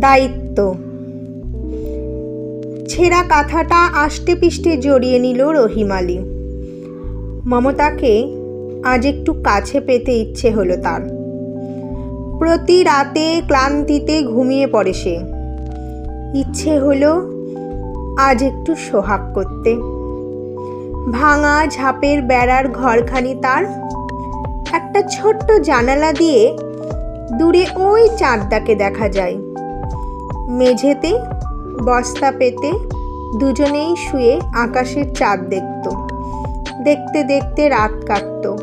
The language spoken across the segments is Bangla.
দায়িত্ব। ছেঁড়া কাঁথাটা আষ্টে পিষ্টে জড়িয়ে নিল রহিম আলী। মমতাকে আজ একটু কাছে পেতে ইচ্ছে হলো তার। প্রতি রাতে ক্লান্তিতে ঘুমিয়ে পড়ে সে। ইচ্ছে হলো আজ একটু সোহাগ করতে। ভাঙা ঝাপের বেড়ার ঘরখানি তার। একটা ছোট্ট জানালা দিয়ে দূরে ওই চাঁদটাকে দেখা যায়। মেঝেতে, বস্তা পেতে দুজনেই শুয়ে আকাশের চাঁদ দেখত। দেখতে দেখতে রাত কাটত।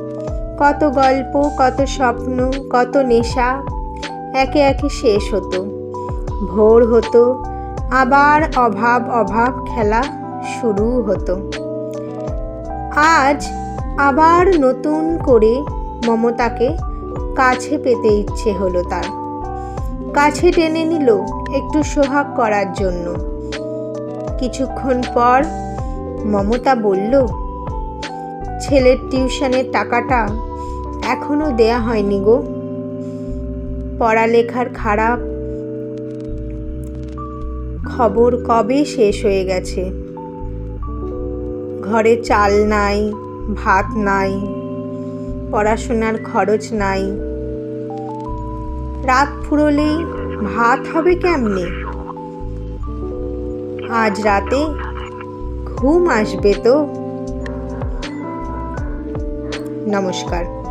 কত গল্প, কত স্বপ্ন, কত নেশা একে একে শেষ হতো। ভোর হতো, আবার অভাব অভাব খেলা শুরু হতো। আজ আবার নতুন করে মমতাকে কাছে পেতে ইচ্ছে হলো তার। কাছে টেনে নিল একটু সোহাগ করার জন্য। কিছুক্ষণ পর মমতা বলল, ছেলের টিউশনের টাকাটা এখনও দেয়া হয়নি গো। পড়ালেখার খারাপ খবর কবে শেষ হয়ে গেছে? ঘরে চাল নাই, ভাত নাই, পড়াশোনার খরচ নাই রাত ফুরলেই ভাত হবে কেমনে? আজ রাতে ঘুম আসবে তো? নমস্কার।